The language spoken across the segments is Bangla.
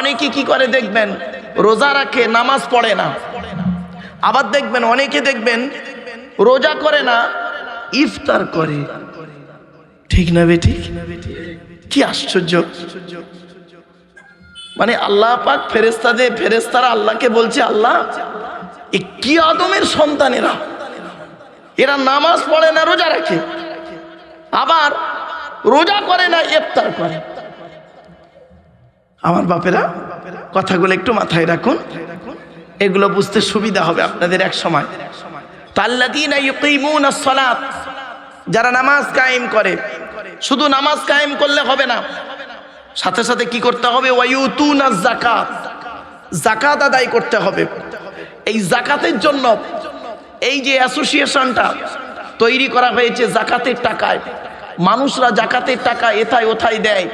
অনেকে কি করে দেখবেন? রোজা রাখে, নামাজ পড়ে না। আবার দেখবেন, অনেকে দেখবেন, রোজা করে না, ইফতার করে। ঠিক না বেটি? কি আশ্চর্য। মানে আল্লাহ পাক ফেরেস্তাদের ফেরেস্তারা আল্লাহকে বলছে, আল্লাহ, এ কি আদমের সন্তানেরা এরা নামাজ পড়ে না, রোজা রাখে। আবার রোজা করে না, ইফতার করে। আমার বাপেরা কথাগুলো একটু মাথায় রাখুন। এগুলো বুঝতে সুবিধা হবে আপনাদের এক সময়। সলাত, যারা নামাজ কায়েম করে, শুধু নামাজ কায়েম করলে হবে না। সাথে সাথে কি করতে হবে? যাকাত যাকাত আদায় করতে হবে। এই জাকাতের জন্য এই যে অ্যাসোসিয়েশনটা তৈরি করা হয়েছে জাকাতের টাকায়, মানুষরা জাকাতের টাকা এথায় ওথায় দেয়।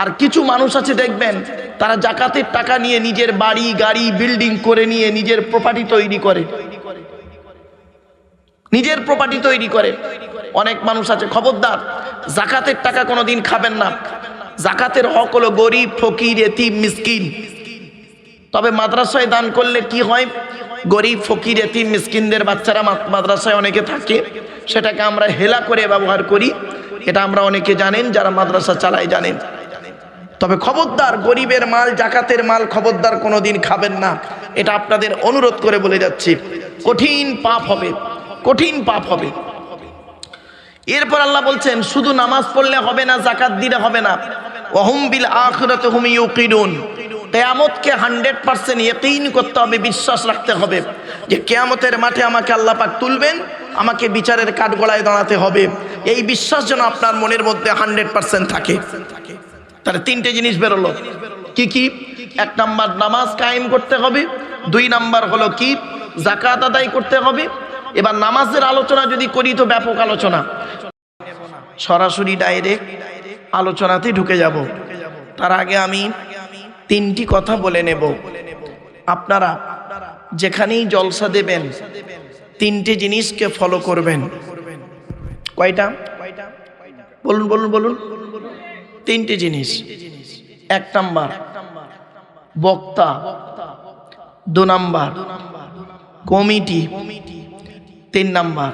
আর কিছু মানুষ আছে, দেখবেন, তারা জাকাতের টাকা নিয়ে নিজের বাড়ি, গাড়ি বিল্ডিং করে নিয়ে নিজের প্রপার্টি তৈরি করে। নিজের প্রপার্টি তৈরি করে। অনেক মানুষ আছে, খবরদার, জাকাতের টাকা কোনোদিন খাবেন না। জাকাতের হক হলো গরিব, ফকির, এতিম, মিসকিন। তবে মাদ্রাসায় দান করলে কি হয়? গরিব, ফকির, এতিম, মিসকিনদের বাচ্চারা মাদ্রাসায় অনেকে থাকে। সেটাকে আমরা হেলা করে ব্যবহার করি। এটা আমরা অনেকে জানেন, যারা মাদ্রাসা চালায় জানেন। তবে খবরদার, গরিবের মাল, জাকাতের মাল খবরদার কোনোদিন খাবেন না। এটা আপনাদের অনুরোধ করে বলে যাচ্ছি। কঠিন পাপ হবে, কঠিন পাপ হবে। এরপর আল্লাহ বলছেন, শুধু নামাজ পড়লে হবে না, জাকাত দিলে হবে না। ওহুম বিল আখিরাতে হুম ইউকিনুন কেয়ামতকে হান্ড্রেড পার্সেন্ট ইয়কিন করতে হবে, বিশ্বাস রাখতে হবে যে কেয়ামতের মাঠে আমাকে আল্লাহ পাক তুলবেন, আমাকে বিচারের কাঠগড়ায় দাঁড়াতে হবে। এই বিশ্বাস যেন আপনার মনের মধ্যে হান্ড্রেড পার্সেন্ট থাকে। তাহলে তিনটে জিনিস বেরোলো। কি কি? এক নাম্বার নামাজ কায়েম করতে হবে। দুই নাম্বার হলো কি? জাকাত আদায় করতে হবে। এবার নামাজের আলোচনা যদি করি তো ব্যাপক আলোচনা। সরাসরি ডাইরেক্ট আলোচনাতে ঢুকে যাব। তার আগে আমি তিনটি কথা বলে নেব। আপনারা যেখানেই জলসা দেবেন, তিনটে জিনিসকে ফলো করবেন। কয়টা? বলুন বলুন বলুন। তিনটে জিনিস। এক নাম্বার, বক্তা। দু নাম্বার, কমিটি। তিন নাম্বার,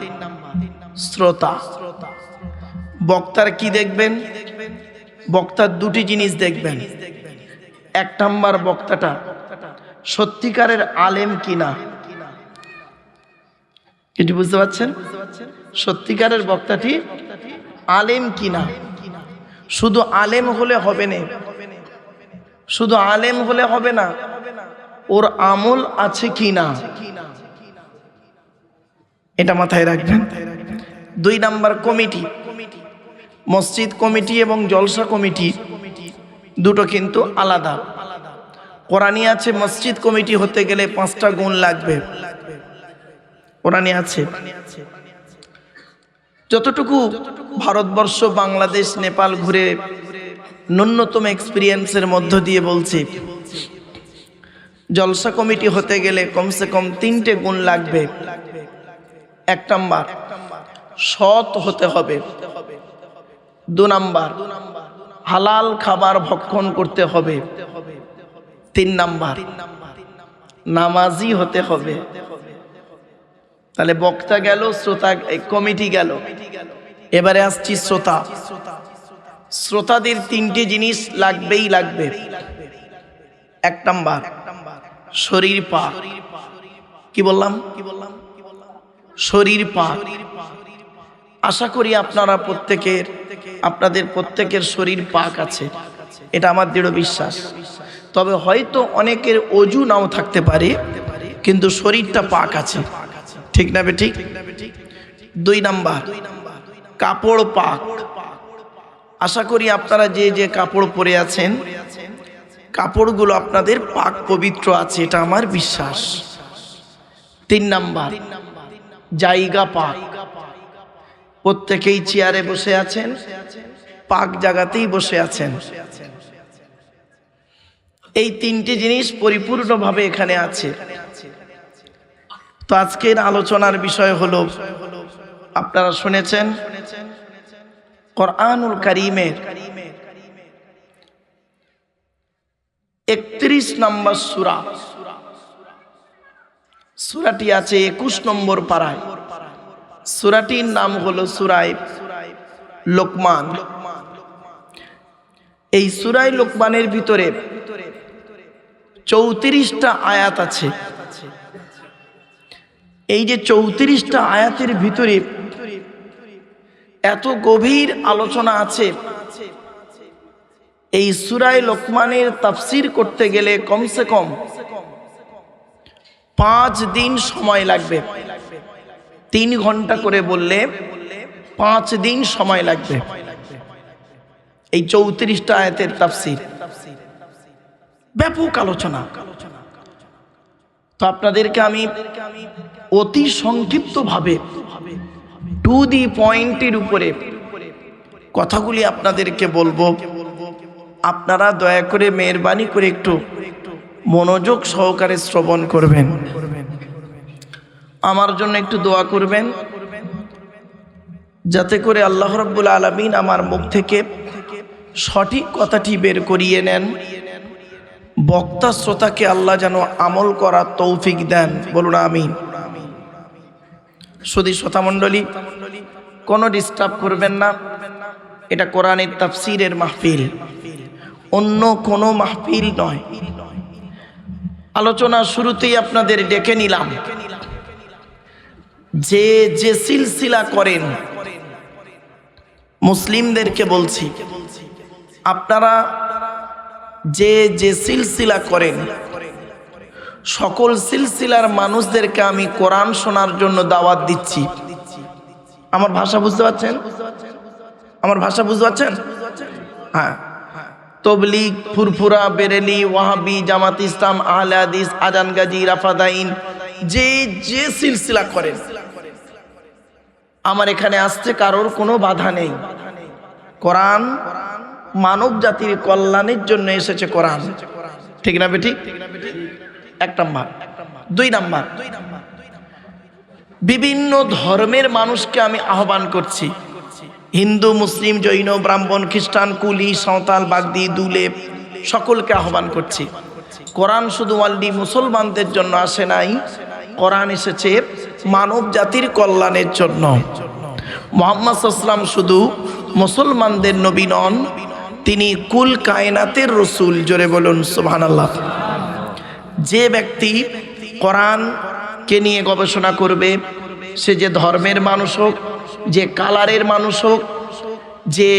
শ্রোতা। বক্তার কি দেখবেন? বক্তার দুটি জিনিস দেখবেন। এক নাম্বার বক্তাটা, সত্যিকারের আলেম কিনা? কিছু বুঝতে পারছেন? সত্যিকারের বক্তাটি আলেম কিনা? শুধু আলেম হলে হবে না। শুধু আলেম হলে হবে না। ওর আমল আছে কি না? এটা মাথায় রাখবেন। দুই নাম্বার কমিটি। মসজিদ কমিটি এবং জলসা কমিটি দুটো কিন্তু আলাদা। কোরআনি আছে, মসজিদ কমিটি হতে গেলে পাঁচটা গুণ লাগবে। কোরআনি আছে। যতটুকু ভারতবর্ষ, বাংলাদেশ, নেপাল ঘুরে ন্যূনতম এক্সপিরিয়েন্সের মধ্য দিয়ে বলছি, জলসা কমিটি হতে গেলে কমসে কম তিনটে গুণ লাগবে। এক নাম্বার, সৎ হতে হবে। দু নাম্বার, হালাল খাবার ভক্ষণ করতে হবে। তিন নাম্বার, নামাজি হতে হবে। তাহলে বক্তা গেল, শ্রোতা কমিটি গেল। এবারে আসছি শ্রোতা। শ্রোতাদের তিনটে জিনিস লাগবেই লাগবে। এক নাম্বার, শরীর পাক। কি বললাম? শরীর পাক। আশা করি আপনারা প্রত্যেকের, আপনাদের প্রত্যেকের শরীর পাক আছে। এটা আমার দৃঢ় বিশ্বাস। তবে হয়তো অনেকের অজু নাও থাকতে পারে, কিন্তু শরীরটা পাক আছে। ঠিক না বে ঠিক দুই নাম্বার, কাপড় পাক। আশা করি আপনারা যে যে কাপড় পরে আছেন, কাপড়গুলো আপনাদের পাক পবিত্র আছে, এটা আমার বিশ্বাস। তিন নাম্বার, জায়গা পাক। প্রত্যেকেই চেয়ারে বসে আছেন, পাক জায়গাতেই বসে আছেন। এই তিনটি জিনিস পরিপূর্ণভাবে এখানে আছে। তো আজকের আলোচনার বিষয় হলো, আপনারা শুনেছেন কোরআনুল করিমের একত্রিশ নম্বর সুরা। সুরাটি আছে একুশ নম্বর পাড়ায়। সুরাটির নাম হলো সুরাই লোকমান। এই সুরাই লোকমানের ভিতরে চৌত্রিশটা আয়াত আছে। এই যে চৌত্রিশটা আয়াতের ভিতরে এত গভীর আলোচনা আছে, এই সুরায় লোকমানের তাফসির করতে গেলে কমসে কম পাঁচ দিন সময় লাগবে। তিন ঘণ্টা করে বললে পাঁচ দিন সময় লাগবে। এই চৌত্রিশটা আয়াতের তাফসির। ব্যাপক আলোচনা। তো আপনাদেরকে আমি অতি সংক্ষিপ্তভাবে টু দি পয়েন্টের উপরে কথাগুলি আপনাদেরকে বলব। আপনারা দয়া করে মেহরবানি করে একটু মনোযোগ সহকারে শ্রবণ করবেন। আমার জন্য একটু দোয়া করবেন। যাতে করে আল্লাহ রব্বুল আলমিন আমার মুখ থেকে সঠিক কথাটি বের করিয়ে নেন। বক্তা শ্রোতাকে আল্লাহ যেন আমল করার তৌফিক দেন। বলুন আমিন। সুদী শ্রোতামণ্ডলী, কোনো ডিস্টার্ব করবেন না। এটা কোরআনের তাফসিরের মাহফিল। অন্য কোনো মাহফিল নয়। আলোচনা শুরুতেই আপনাদের ডেকে নিলাম। যে যে সিলসিলা করেন, মুসলিমদেরকে বলছি, আপনারা যে যে সিলসিলা করেন, সকল সিলসিলার মানুষদেরকে আমি কোরআন শোনার জন্য দাওয়াত দিচ্ছি। আমার ভাষা বুঝতে পারছেন? আমার ভাষা বুঝতে পারছেন? হ্যাঁ। তবলিগ, ফুরফুরা, বেরেলি, ওয়াহাবি, জামাত ইসলাম, আহলে হাদিস, আজান গাজী, রাফাদাইন, যে যে সিলসিলা করেন, আমার এখানে আসতে কারোর কোনো বাধা নেই। কোরআন মানব জাতির কল্যাণের জন্য এসেছে কোরআন। ঠিক না বেঠিক এক নাম্বার। দুই নাম্বার। বিভিন্ন ধর্মের মানুষকে আমি আহ্বান করছি। হিন্দু, মুসলিম, জৈন, ব্রাহ্মণ, খ্রিস্টান, কুলি, সাঁওতাল, বাগদি, দুলে সকলকে আহ্বান করছি। কোরআন শুধু অলরেডি মুসলমানদের জন্য আসে নাই, কোরআন এসেছে মানব জাতির কল্যাণের জন্য। মোহাম্মদ আসলাম শুধু মুসলমানদের নবী নন তিনি কুল কায়নাতের রসুল, জোরে বলুন সুবহান আল্লাহ যে ব্যক্তি কোরআনকে নিয়ে গবেষণা করবে, সে যে ধর্মের মানুষ হোক, যে কালারের মানুষ হোক, যে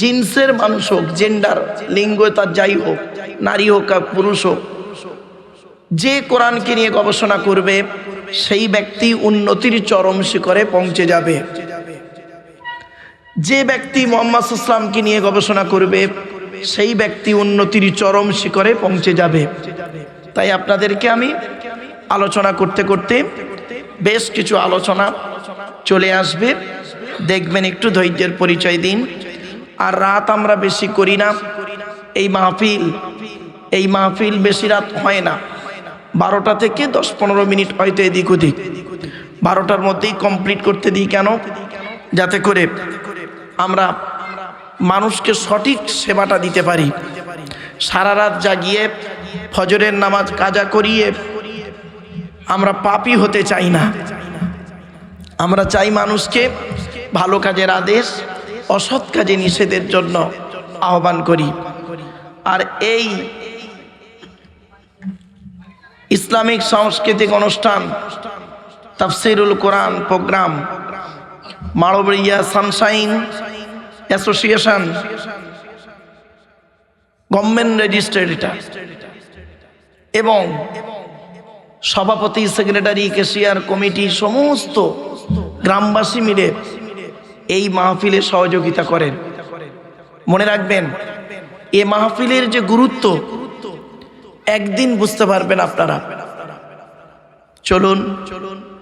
জিন্সের মানুষ হোক, জেন্ডার, লিঙ্গ, তার যাই হোক, নারী হোক আর পুরুষ হোক, যে কোরআনকে নিয়ে গবেষণা করবে, সেই ব্যক্তি উন্নতির চরম শিখরে পৌঁছে যাবে। যে ব্যক্তি মোহাম্মদ ইসলামকে নিয়ে গবেষণা করবে, সেই ব্যক্তি উন্নতির চরম শিখরে পৌঁছে যাবে। তাই আপনাদেরকে আমি আলোচনা করতে করতে বেশ কিছু আলোচনা চলে আসবে। দেখবেন একটু ধৈর্যের পরিচয় দিন। আর রাত আমরা বেশি করি না। এই মাহফিল এই মাহফিল বেশি রাত হয় না। বারোটা থেকে দশ পনেরো মিনিট হয়তো এদিক ওদিক। বারোটার মধ্যেই কমপ্লিট করতে দিই কেন? যাতে করে আমরা মানুষকে সঠিক সেবাটা দিতে পারি। সারা রাত জাগিয়ে, ফজরের নামাজ কাজা করিয়ে আমরা পাপি হতে চাই না। আমরা চাই মানুষকে ভালো কাজের আদেশ, অসৎ কাজে নিষেধের জন্য আহ্বান করি। আর এই ইসলামিক সাংস্কৃতিক অনুষ্ঠান, তাফসিরুল কোরআন program Marbaria sunshine association, government registered এটা। এবং সভাপতি, সেক্রেটারি কেশিয়ার কমিটি, সমস্ত গ্রামবাসী মিলে এই মাহফিলে সহযোগিতা করেন। মনে রাখবেন, এ মাহফিলের যে গুরুত্ব, একদিন বুঝতে পারবেন আপনারা। চলুন,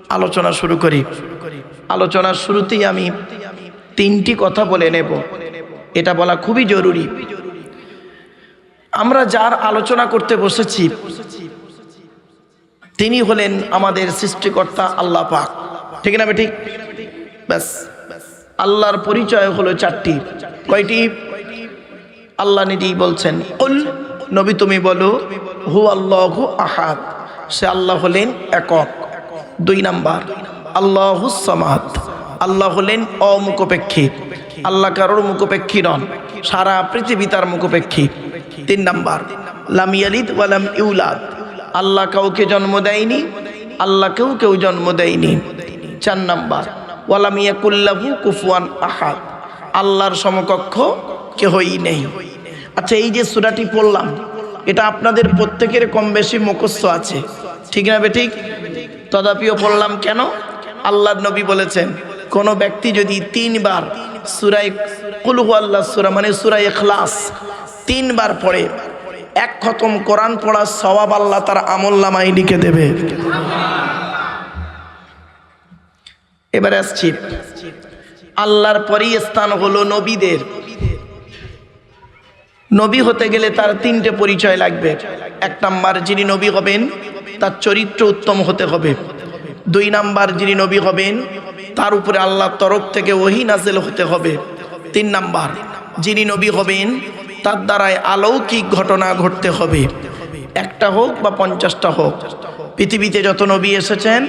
আলোচনা শুরু করি। আলোচনার শুরুতেই আমি তিনটি কথা বলে নেব। এটা বলা খুবই জরুরি। আমরা যার আলোচনা করতে বসেছি, তিনি হলেন আমাদের সৃষ্টিকর্তা আল্লাহ পাক। ঠিক না ঠিক ব্যাস। আল্লাহর পরিচয় হলো চারটি। কয়টি? আল্লাহ নিজেই বলছেন কুল নবী তুমি বলো হু আল্লাহ আহাদ। সে আল্লাহ হলেন একক। দুই নাম্বার আল্লাহ আল্লাহ হলেন অমুখপেক্ষী। আল্লাহ কারোর মুখপেক্ষী নন, সারা পৃথিবী তার মুখপেক্ষী। তিন নাম্বার, লাম ইয়ালিদ ওয়ালাম ইউলাদ। আল্লাহ কাউকে জন্ম দেয়নি, আল্লাহ কেউ জন্ম দেয়নি। চার নাম্বার ওয়ালাম ইয়াকুল্লাহু কুফুয়ান আহাদ। আল্লাহর সমকক্ষ কেহই নেই। আচ্ছা এই যে সুরাটি পড়লাম, এটা আপনাদের প্রত্যেকের কম বেশি মুখস্থ আছে। ঠিক না বেঠিক তদাপিও পড়লাম কেন? আল্লাহ নবী বলেছেন, কোন ব্যক্তি যদি তিনবার সুরাই কুলহু আল্লাহ সুরা মানে সুরাই এখলাস তিনবার পড়ে, এক খতম কোরআন পড়ার সবাব আল্লাহ তার আমল নামাই লিখে দেবে। এবারে আসছি। আল্লাহর পরেই স্থান হলো নবীদের। নবী হতে গেলে তার তিনটে পরিচয় লাগবে। এক নাম্বার, যিনি নবী হবেন, তার চরিত্র উত্তম হতে হবে। দুই নাম্বার যিনি নবী হবেন, তার উপরে আল্লাহর তরফ থেকে ওহি নাজেল হতে হবে। তিন নাম্বার, যিনি নবী হবেন, তার দ্বারায় অলৌকিক ঘটনা ঘটতে হবে। একটা হোক বা পঞ্চাশটা হোক, পৃথিবীতে যত নবী এসেছেন,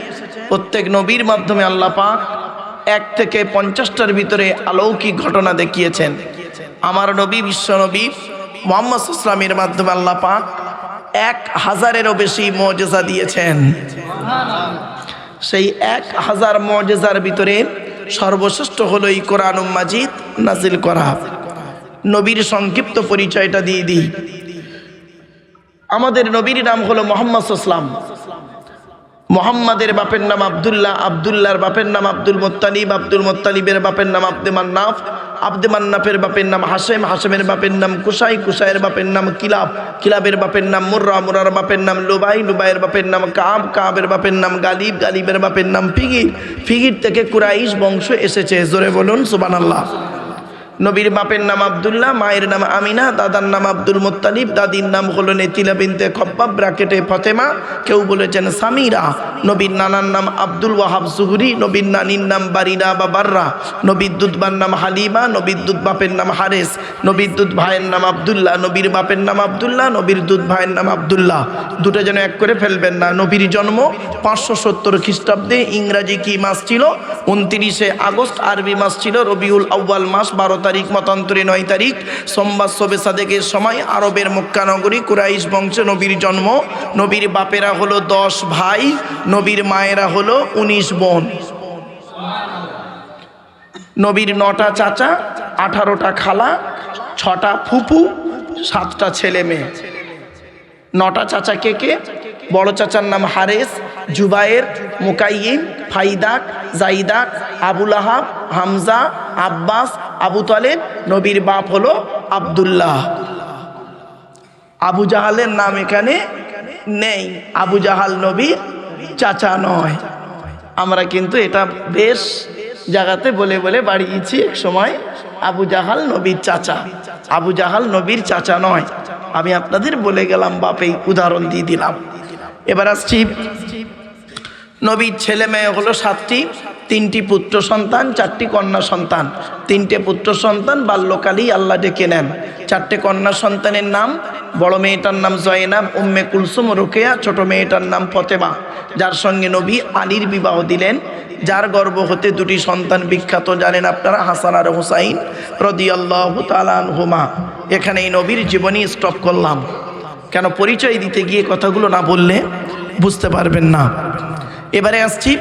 প্রত্যেক নবীর মাধ্যমে আল্লাহ পাক এক থেকে পঞ্চাশটার ভিতরে অলৌকিক ঘটনা দেখিয়েছেন। আমার নবী বিশ্বনবী মোহাম্মদ ইসলামের মাধ্যমে আল্লাহ পাক এক হাজারেরও বেশি মজেজা দিয়েছেন। সেই এক হাজার মজেজার ভিতরে সর্বশ্রেষ্ঠ হলো এই কোরআন মাজিদ নাজিল করা। নবীর সংক্ষিপ্ত পরিচয়টা দিয়ে দিই। আমাদের নবীর নাম হলো মোহাম্মদ ইসলাম মোহাম্মদের বাপের নাম আবদুল্লাহ, আবদুল্লাহর বাপের নাম আব্দুল মোত্তালিব, আব্দুল মোত্তালিবের বাপের নাম আব্দে মান্নাফ আব্দে মান্নাফের বাপের নাম হাসেম, হাসেমের বাপের নাম কুসাই, কুসাইয়ের বাপের নাম কিলাব, কিলাবের বাপের নাম মুর্রা মুরার বাপের নাম লুবাই, লুবাইয়ের বাপের নাম কাব, কাবের বাপের নাম গালিব, গালিবের বাপের নাম ফিগির। ফিগির থেকে কুরাইশ বংশ এসেছে। জোরে বলুন সুবান আল্লাহ নবীর বাপের নাম আবদুল্লাহ, মায়ের নাম আমিনা, দাদার নাম আব্দুল মোত্তালিব, দাদির নাম হলো নেতিলা বিনতে খব্বাব ব্রাকেটে ফতেমা। কেউ বলেছেন সামিরা, নবীর নানার নাম আব্দুল ওয়াহাব সুহুরি নবীর নানির নাম বারিনা বা বাররা, নবীর দুধবার নাম হালিমা, নবীর দুধ বাপের নাম হারেস, নবীর দুধ ভাইয়ের নাম আবদুল্লাহ, নবীর বাপের নাম আবদুল্লাহ, নবীর দুধ ভাইয়ের নাম আবদুল্লাহ। দুটো যেন এক করে ফেলবেন না, নবীর জন্ম পাঁচশো সত্তর খ্রিস্টাব্দে ইংরাজি কি মাস ছিল? উনত্রিশে আগস্ট আরবি মাস ছিল, রবিউল আউ্বাল মাস, বারো তারিখ, মতান্তরে নয় তারিখ, সোমবার সবে সাদেকের সময় আরবের মক্কানগরী কুরাইশ বংশে নবীর জন্ম। নবীর বাপেরা হলো দশ ভাই, নবীর মায়েরা হলো উনিশ বোন। নবীর নটা চাচা, আঠারোটা খালা, ছটা ফুপু, সাতটা ছেলে মেয়ে। নটা চাচা কে কে? বড় চাচার নাম হারেস, জুবায়ের মুকাইম ফাইদাক, জাইদাক, আবুল আহাব, হামজা, আব্বাস আবু তালেব, নবীর বাপ হলো আবদুল্লাহ। আবু জাহালের নাম এখানে নেই। আবু জাহাল নবীর চাচা নয়। আমরা কিন্তু এটা বেশ জায়গাতে বলে বলে বাড়িয়েছি এক সময়, আবু জাহাল নবীর চাচা। আবু জাহাল নবীর চাচা নয়। আমি আপনাদের বলে গেলাম বাপেই উদাহরণ দিয়ে দিলাম। এবার আসছি, নবীর ছেলে মেয়ে হলো সাতটি। তিনটি পুত্র সন্তান, চারটি কন্যা সন্তান। তিনটে পুত্র সন্তান বাল্যকালেই আল্লাহ ডেকে নেন। চারটে কন্যা সন্তানের নাম, বড় মেয়েটার নাম জয়নাব, উম্মে কুলসুম, রোকেয়া, ছোট মেয়েটার নাম ফতেমা। যার সঙ্গে নবী আলীর বিবাহ দিলেন, যার গর্ব হতে দুটি সন্তান বিখ্যাত, জানেন আপনারা, হাসান আর হুসাইন আল্লাহ হুমা এখানে এই নবীর জীবনী স্টপ করলাম। কেন পরিচয় দিতে গিয়ে কথাগুলো না বললে বুঝতে পারবেন না। এবারে আসছি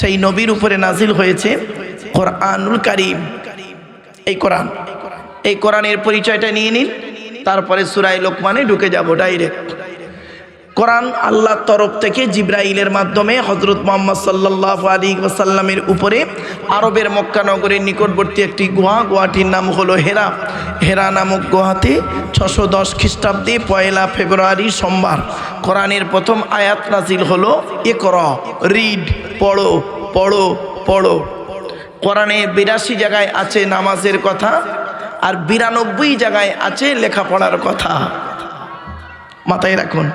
সেই নবীর উপরে নাজিল হয়েছে কোরআনুল কারিম। এই কোরআন, এই কোরআনের পরিচয়টা নিয়ে নিন, তারপরে সুরাই লোকমানে ঢুকে যাব ডাইরেক্ট। কোরআন আল্লাহর তরফ থেকে জিব্রাইলের মাধ্যমে হজরত মোহাম্মদ সাল্লাহ আলী ওসাল্লামের উপরে আরবের মক্কানগরের নিকটবর্তী একটি গুহা, গুহাটির নাম হলো হেরা। হেরা নামক গুহাতে ছশো দশ খ্রিস্টাব্দে পয়লা ফেব্রুয়ারি সোমবার কোরআনের প্রথম আয়াত নাজিল হলো এ কর রিড, পড়ো পড়ো পড়ো। কোরআনে বিরাশি জায়গায় আছে নামাজের কথা আর বিরানব্বই জায়গায় আছে লেখাপড়ার কথা। মাথায় রাখুন।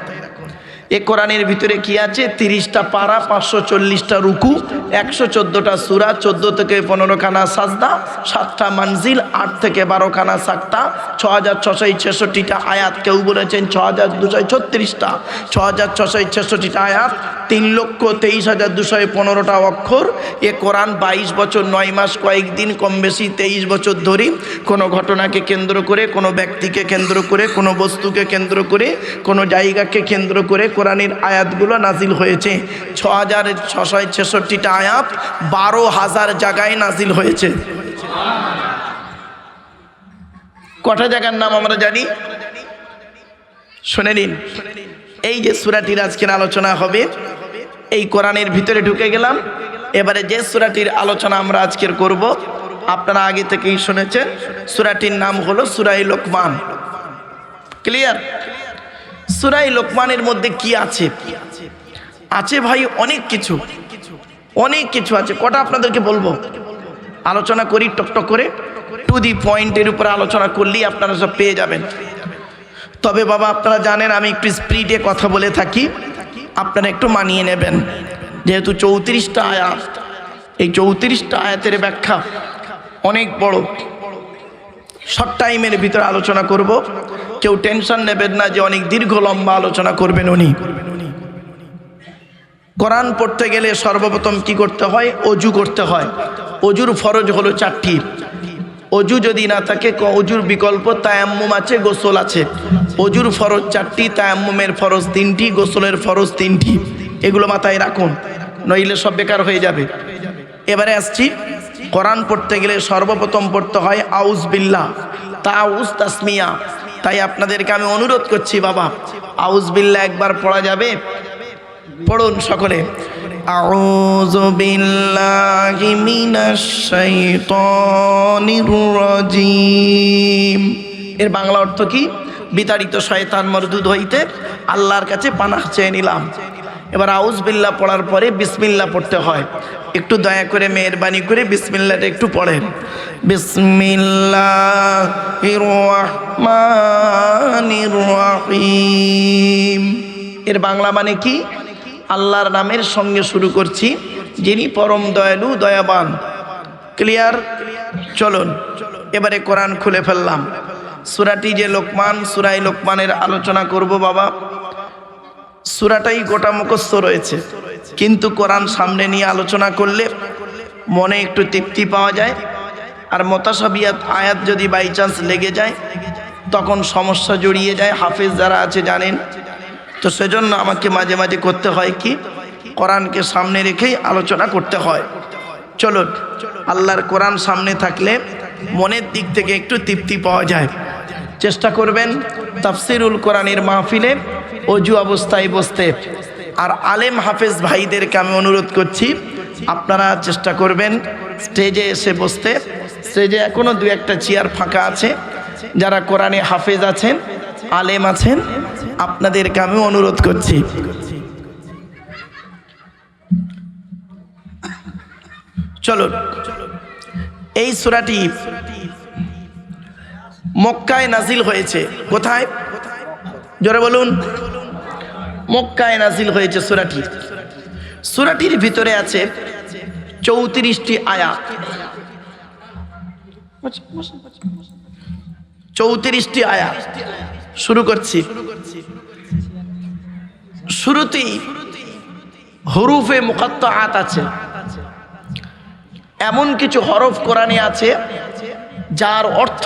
এ কোরআনের ভিতরে কি আছে? তিরিশটা পারা, পাঁচশো চল্লিশটা রুকু, একশো চোদ্দোটা সুরা, চোদ্দ থেকে পনেরো খানা সাজদা, সাতটা মানজিল, আট থেকে বারো খানা সাক্তা ছ হাজার ছশো ছেষট্টিটা আয়াত। কেউ বলেছেন ছ হাজার দুশো ছত্রিশটা ছ হাজার ছশো ছেষট্টিটা আয়াত, তিন লক্ষ তেইশ হাজার দুশো পনেরোটা অক্ষর। এ কোরআন বাইশ বছর, নয় মাস কয়েকদিন কম বেশি তেইশ বছর ধরে কোনো ঘটনাকে কেন্দ্র করে, কোনো ব্যক্তিকে কেন্দ্র করে, কোনো বস্তুকে কেন্দ্র করে, কোনো জায়গাকে কেন্দ্র করে কোরআনের আয়াতগুলো নাজিল হয়েছে। ছ হাজার ছশো ছেষট্টিটা আয়াত বারো হাজার জায়গায় নাজিল হয়েছে। কটা জায়গার নাম আমরা জানি? শুনে নিন। এই যে সুরাটির আজকের আলোচনা হবে, এই কোরআনের ভিতরে ঢুকে গেলাম। এবারে যে সুরাটির আলোচনা আমরা আজকের করব, আপনারা আগে থেকেই শুনেছেন, সুরাটির নাম হলো সুরাই লোকমান। ক্লিয়ার সুরাই লোকমানের মধ্যে কি আছে? আছে ভাই অনেক কিছু। অনেক কিছু আছে। কটা আপনাদেরকে বলব? আলোচনা করি টকটক করে। টু দি পয়েন্টের উপরে আলোচনা করলেই আপনারা সব পেয়ে যাবেন। তবে বাবা, আপনারা জানেন আমি একটু স্পিডে কথা বলে থাকি। আপনারা একটু মানিয়ে নেবেন। যেহেতু চৌত্রিশটা আয়াত। এই চৌত্রিশটা আয়াতের ব্যাখ্যা অনেক বড়। শর্ট টাইমের ভিতরে আলোচনা করব। কেউ টেনশন নেবেন না যে অনেক দীর্ঘ লম্বা আলোচনা করবেন উনি। কোরআন পড়তে গেলে সর্বপ্রথম কি করতে হয়? অজু করতে হয়। অজুর ফরজ হলো চারটি। অজু যদি না থাকে অজুর বিকল্প তায়াম্মুম আছে, গোসল আছে। অজুর ফরজ চারটি, তায়াম্মুমের ফরজ তিনটি, গোসলের ফরজ তিনটি। এগুলো মাথায় রাখুন, নইলে সব বেকার হয়ে যাবে। এবারে আসছি, কোরআন পড়তে গেলে সর্বপ্রথম পড়তে হয় আউজ বিল্লাহ তাউস তাসমিয়া। তাই আপনাদেরকে আমি অনুরোধ করছি, বাবা। আউজ বিল্লা একবার পড়া যাবে? পড়ুন সকলে। এর বাংলা অর্থ কি? বিতাড়িত শয়তান মরদুদ হইতে আল্লাহর কাছে পানাহ চেয়ে নিলাম। এবার আউজ বিল্লাহ পড়ার পরে বিসমিল্লা পড়তে হয়। একটু দয়া করে মেহরবানি করে বিসমিল্লাটা একটু পড়েন। রহিম এর বাংলা মানে কি? আল্লাহর নামের সঙ্গে শুরু করছি, যিনি পরম দয়ালু, দয়াবান। ক্লিয়ার? চলুন, এবারে কোরআন খুলে ফেললাম। সুরাটি যে লোকমান সুরাই লোকমানের আলোচনা করব বাবা। সুরাটাই গোটা মুখস্থ রয়েছে। কিন্তু কোরআন সামনে নিয়ে আলোচনা করলে মনে একটু তৃপ্তি পাওয়া যায়। আর মতাসাবিয়াত আয়াত যদি বাই চান্স লেগে যায়, তখন সমস্যা জড়িয়ে যায়। হাফেজ যারা আছে জানেন। তো সেজন্য আমাকে মাঝে মাঝে করতে হয় কি, কোরআনকে সামনে রেখেই আলোচনা করতে হয়। চলো আল্লাহর কোরআন সামনে থাকলে মনের দিক থেকে একটু তৃপ্তি পাওয়া যায়। চেষ্টা করবেন তাফসিরুল কোরআনের মাহফিলে অজু অবস্থায় বসতে। আর আলেম হাফেজ ভাইদেরকে আমি অনুরোধ করছি, আপনারা চেষ্টা করবেন স্টেজে এসে বসতে। স্টেজে এখনও দু একটা চেয়ার ফাঁকা আছে, যারা কোরআনে হাফেজ আছেন, আলেম আছেন, আপনাদেরকে আমি অনুরোধ করছি। চলো এই সুরাটি মক্কায় নাজিল হয়েছে। কোথায়? জোরে বলুন। মক্কায় নাজিল হয়েছে সুরাটি। সুরাটির ভিতরে আছে চৌত্রিশটি আয়াত। চৌত্রিশটি আয়াত। শুরু করছি। শুরুতেই হরুফে মুখাত্ত আত আছে। এমন কিছু হরফ কোরআনে আছে, যার অর্থ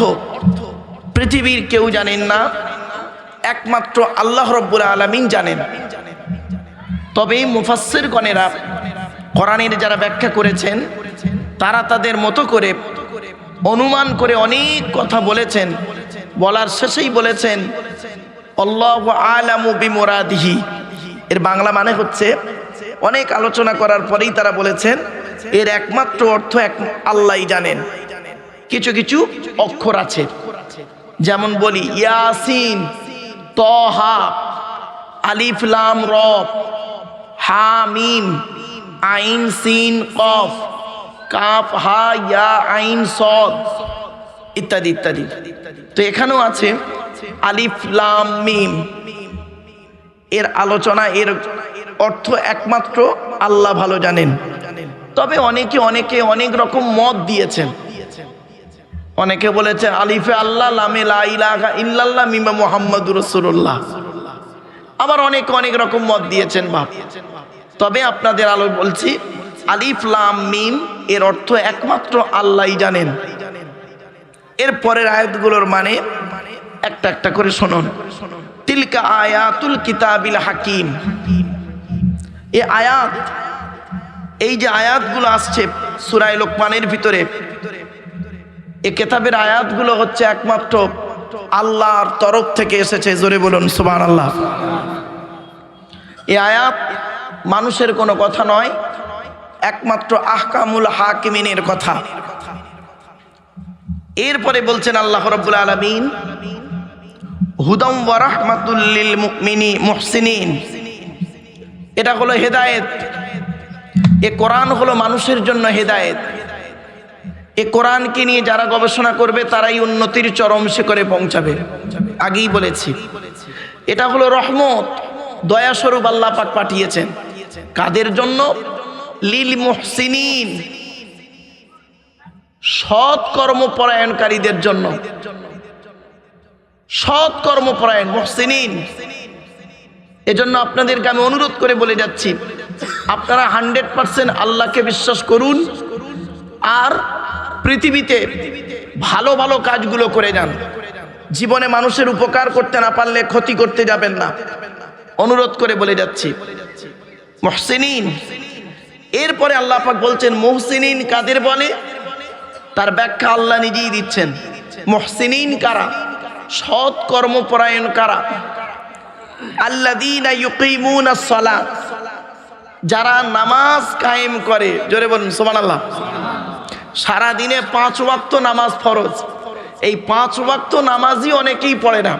পৃথিবীর কেউ জানেন না। একমাত্র আল্লাহ রব্বুল আলমিন জানেন। তবে মুফাসির গণেরা কোরআনের যারা ব্যাখ্যা করেছেন, তারা তাদের মতো করে অনুমান করে অনেক কথা বলেছেন। বলার শেষেই বলেছেন অল্লাহ আলামু বিমোরাদিহি। এর বাংলা মানে হচ্ছে, অনেক আলোচনা করার পরেই তারা বলেছেন, এর একমাত্র অর্থ এক আল্লাহই জানেন। কিছু কিছু অক্ষর আছে। যেমন বলি, ইয়াসিন। তহা, আলিফ, লাম র হা, মিম, আইন, সিন, কফ, কাফ, হা, ইয়া, আইন, সদ ইত্যাদি ইত্যাদি। তো এখানেও আছে আলিফলাম মিম। এর আলোচনা, এর অর্থ একমাত্র আল্লাহ ভালো জানেন। তবে অনেকে অনেকে অনেক রকম মত দিয়েছেন। অনেকে বলেছে, আলিফে আল্লাহ, লামে ইল্লাল্লাহ মিমা মুহাম্মাদুর রাসূলুল্লাহ। আবার অনেক অনেক রকম মত দিয়েছেন বাপ। তবে আপনাদের আলো বলছি, আলিফ, লাম, মিম এর অর্থ একমাত্র আল্লাহই জানেন। এর পরের আয়াতগুলোর মানে একটা একটা করে শুনুন। তিলকা আয়াতুল কিতাবিল হাকিম। এ আয়াত, এই যে আয়াতগুলো আসছে সুরাই লোকমানের ভিতরে এ কেতাবের আয়াতগুলো হচ্ছে একমাত্র আল্লাহর তরফ থেকে এসেছে। জোরে বলুন সুবান আল্লাহ এ আয়াত মানুষের কোনো কথা নয়, একমাত্র আহকামুল হাকিমিনের কথা। এরপরে বলছেন আল্লাহ রব্বুল আলমিন, হুদম ওয়ারাহমাতুল্লিল মুমিনি মুহসিনিন। এটা হলো হেদায়েত। এ কোরআন হলো মানুষের জন্য হেদায়েত। এ কোরআনকে নিয়ে যারা গবেষণা করবে, তারাই উন্নতির চরম শিখরে পৌঁছাবে। আগেই বলেছি। এটা হলো রহমত। দয়াস্বরূপ আল্লাহ পাক পাঠিয়েছেন। কাদের জন্য? লিল মুহসিনিন। সৎ কর্মপরায়ণকারীদের জন্য। সৎ কর্মপরায়ণ মুহসিনিন। এজন্য আপনাদেরকে আমি অনুরোধ করে বলে যাচ্ছি, আপনারা হান্ড্রেড পার্সেন্ট আল্লাহকে বিশ্বাস করুন, আর পৃথিবীতে ভালো ভালো কাজগুলো করে যান। জীবনে মানুষের উপকার করতে না পারলে ক্ষতি করতে যাবেন না। অনুরোধ করে বলে যাচ্ছি। মহসিনিন, এরপরে আল্লাহ পাক বলছেন, মহসিনিন কাদের বলে? তার ব্যাখ্যা আল্লাহ নিজেই দিচ্ছেন। মহসিনিন কারা? সৎ কর্মপরায়ণ কারা? আল্লাদিনা যারা নামাজ কায়েম করে, জোরে বলুন, সুবহানাল্লাহ। সারা দিনে পাঁচ ওয়াক্ত নামাজ ফরজ। এই পাঁচ ওয়াক্ত নামাজই অনেকেই পড়ে না।